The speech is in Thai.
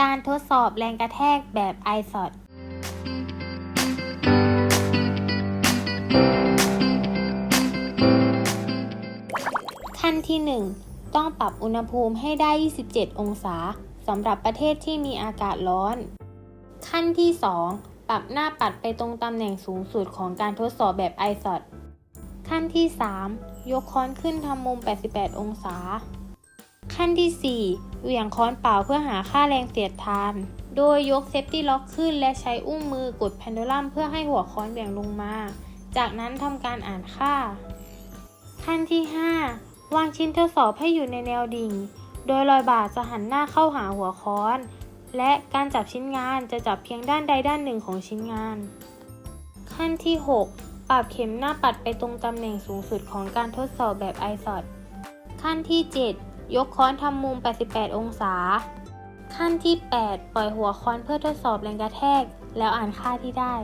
การทดสอบแรงกระแทกแบบ i s o t ขั้นที่ 1 ต้องปรับอุณหภูมิให้ได้ 27 องศาสำหรับประเทศที่มีอากาศร้อน ขั้นที่ 2 ปรับหน้าปัดไปตรงตำแหน่งสูงสุดของการทดสอบแบบ i s o t ขั้นที่ 3 ยกค้อนขึ้นทำมุม 88 องศา ขั้นที่ 4 เหวี่ยงค้อนเปล่าเพื่อหาค่าแรงเสียดทาน โดยยกเซฟตี้ล็อกขึ้นและใช้อุ้งมือกดแพนโดลัมเพื่อให้หัวค้อนเหวี่ยงลงมา จากนั้นทำการอ่านค่า ขั้นที่ 5 วางชิ้นทดสอบให้อยู่ในแนวดิ่ง โดยรอยบาดจะหันหน้าเข้าหาหัวค้อน และการจับชิ้นงานจะจับเพียงด้านใดด้านหนึ่งของชิ้นงาน ขั้นที่ 6 ปรับเข็มหน้าปัดไปตรงตำแหน่งสูงสุดของการทดสอบแบบ i s o t ขั้นที่ 7 ยกค้อนทำมุม 88 องศา ขั้นที่ 8 ปล่อยหัวค้อนเพื่อทดสอบแรงกระแทก แล้วอ่านค่าที่ได้